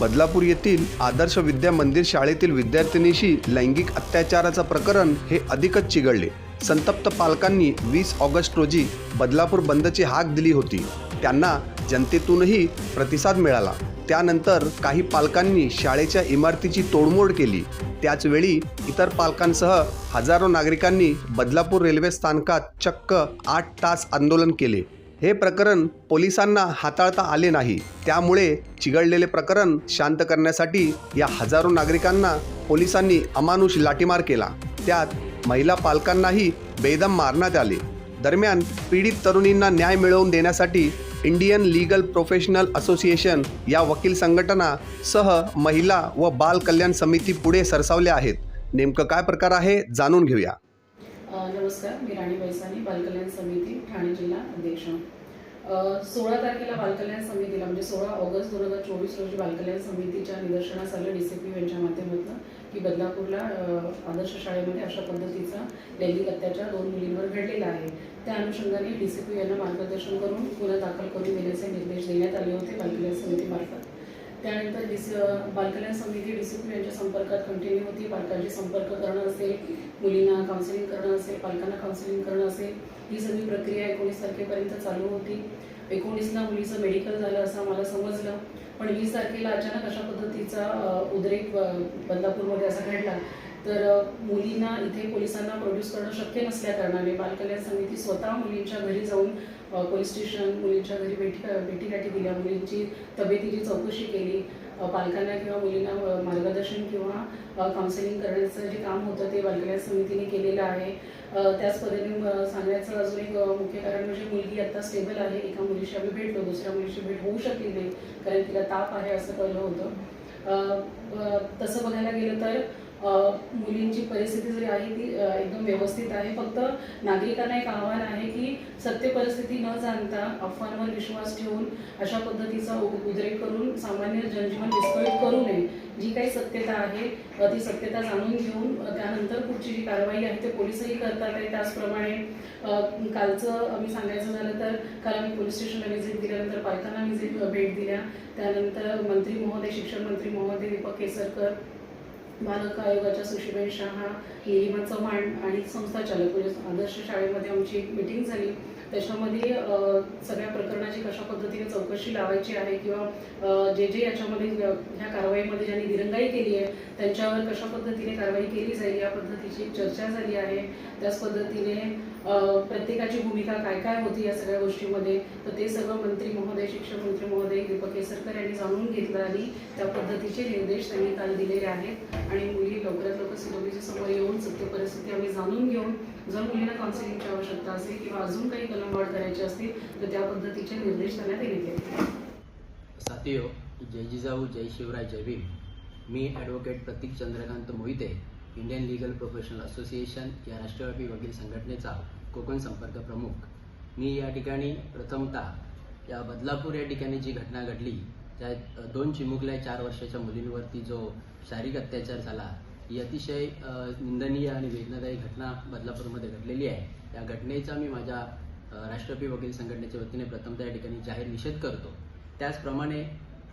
बदलापूर येथील आदर्श विद्या मंदिर शाळेतील विद्यार्थिनीशी लैंगिक अत्याचाराचं प्रकरण हे अधिकच चिघळले. संतप्त पालकांनी वीस ऑगस्ट रोजी बदलापूर बंदची हाक दिली होती. त्यांना जनतेतूनही प्रतिसाद मिळाला. त्यानंतर काही पालकांनी शाळेच्या इमारतीची तोडमोड केली. त्याचवेळी इतर पालकांसह हजारो नागरिकांनी बदलापूर रेल्वे स्थानकात चक्क आठ तास आंदोलन केले. हे प्रकरण पोलिसांना हाताळता आले नाही. त्यामुळे चिघळलेले प्रकरण शांत करण्यासाठी या हजारो नागरिकांना पोलिसांनी अमानुष लाठीमार केला. त्यात महिला पालकांनाही बेदम मारण्यात आले. दरम्यान पीडित तरुणींना न्याय मिळवून देण्यासाठी इंडियन लीगल प्रोफेशनल असोसिएशन या वकील संघटना सह महिला व बाल कल्याण समिती पुढे सरसावल्या आहेत. नेमकं काय प्रकार आहे जाणून घेऊया. नमस्कार मी राणी बैसानी बालकल्याण समिती ठाणे जिल्हा अध्यक्ष. सोळा तारखेला बालकल्याण समितीला म्हणजे सोळा ऑगस्ट दोन हजार चोवीस रोजी बालकल्याण समितीच्या निदर्शनास आलं डी सी पी यांच्या माध्यमातून की बदलापूरला आदर्श शाळेमध्ये अशा पद्धतीचा लैंगिक अत्याचार दोन मुलींवर घडलेला आहे. त्या अनुषंगाने डी सी पी यांना मार्गदर्शन करून गुन्हा दाखल करून देण्याचे निर्देश देण्यात आले होते बालकल्याण समितीमार्फत. त्यानंतर डिस बालकल्याण समिती डिसिप्लिन यांच्या संपर्कात कंटिन्यू होती. पालकांशी संपर्क करणं असेल मुलींना काउन्सिलिंग करणं असेल पालकांना काउन्सिलिंग करणं असेल ही सगळी प्रक्रिया एकोणीस तारखेपर्यंत चालू होती. एकोणीसला मुलीचं मेडिकल झालं असं मला समजलं. पण वीस तारखेला अचानक अशा पद्धतीचा उद्रेक बदलापूरमध्ये असा घडला. तर मुलींना इथे पोलिसांना प्रोड्यूस करणं शक्य नसल्या कारणाने बालकल्याण समिती स्वतः मुलींच्या घरी जाऊन पोलीस स्टेशन मुलींच्या घरी भेटी भेटीगाठी दिल्या. मुलींची तब्येतीची चौकशी केली. पालकांना किंवा मुलींना मार्गदर्शन किंवा काउन्सिलिंग करण्याचं जे काम होतं ते बालकल्याण समितीने केलेलं आहे. त्याच पद्धतीने सांगण्याचं अजून एक मुख्य कारण म्हणजे मुलगी आत्ता स्टेबल आहे. एका मुलीशी आम्ही भेटलो. दुसऱ्या मुलीशी भेट होऊ शकली नाही. कारण तिला ताप आहे असं कळलं होतं. तसं बघायला गेलं तर मुलींची परिस्थिती जरी आहे ती एकदम व्यवस्थित आहे फक्त नागरिकांना एक आव्हान आहे की सत्य परिस्थिती न जाणता अफवांवर विश्वास ठेवून अशा पद्धतीचा उद्रेक करून सामान्य जनजीवन विस्कळीत करू नये. जी काही सत्यता आहे ती सत्यता जाणून घेऊन त्यानंतर पुढची जी कारवाई आहे ते पोलिसही करतात आहे त्याचप्रमाणे कालचं आम्ही सांगायचं झालं तर काल आम्ही पोलीस स्टेशनला व्हिजिट दिल्यानंतर पालकांना व्हिजिट भेट दिल्या. त्यानंतर मंत्री महोदय शिक्षण मंत्री महोदय दीपक केसरकर बालक आयोगाच्या सुशीबेन शहा निलिमा चव्हाण आणि संस्था चालक म्हणजे आदर्श शाळेमध्ये आमची एक मिटिंग झाली. त्याच्यामध्ये सगळ्या प्रकरणाची कशा पद्धतीने चौकशी लावायची आहे किंवा जे जे याच्यामध्ये ह्या कारवाईमध्ये ज्यांनी दिरंगाई केली आहे त्यांच्यावर कशा पद्धतीने कारवाई केली जाईल या पद्धतीची चर्चा झाली आहे. त्याच पद्धतीने प्रत्येकाची भूमिका काय काय होती या सगळ्या गोष्टीमध्ये तर ते सगळं मंत्री महोदय शिक्षण मंत्री महोदय दीपक केसरकर यांनी जाणून घेतलं आणि त्या पद्धतीचे निर्देश त्यांनी काल दिलेले आहेत. आणि मुली लवकरात लवकर सिडब्ल्यूच्या समोर येऊन सत्य परिस्थिती आम्ही जाणून घेऊन जर मुलींना काउन्सिलिंगची आवश्यकता असेल किंवा अजून काही कलमवाढ करायची असतील तर त्या पद्धतीचे निर्देश त्यांना दिले साथियो जय जिजाऊ जय शिवराय जय भीम. मी advocate Pratik Chandrakant Mohite Indian legal professional association या राष्ट्रव्यापी वकील संघटनेचा कोकण संपर्क प्रमुख. मी या ठिकाणी प्रथमतः या बदलापूर या ठिकाणी जी घटना घडली त्या दोन चिमुकल्या चार वर्षाच्या मुलींवरती जो शारीरिक अत्याचार झाला ही अतिशय निंदनीय आणि वेदनादायी घटना बदलापूरमध्ये घडलेली आहे. या घटनेचा मी माझ्या राष्ट्रपती वकील संघटनेच्या वतीने प्रथमतः या ठिकाणी जाहीर निषेध करतो. त्याचप्रमाणे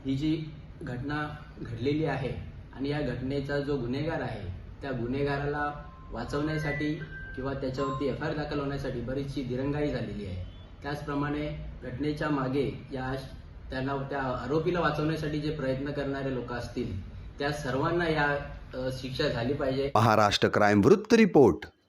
ही जी घटना घडलेली आहे आणि या घटनेचा जो गुन्हेगार आहे त्या गुन्हेगाराला वाचवण्यासाठी किंवा त्याच्यावरती एफ आय आर दाखल होण्यासाठी बरीचशी दिरंगाई झालेली आहे. त्याचप्रमाणे घटनेच्या मागे या त्यांना त्या आरोपीला वाचवण्यासाठी जे प्रयत्न करणारे लोक असतील त्या सर्वांना या शिक्षा झाली पाहिजे. महाराष्ट्र क्राईम वृत्त रिपोर्ट.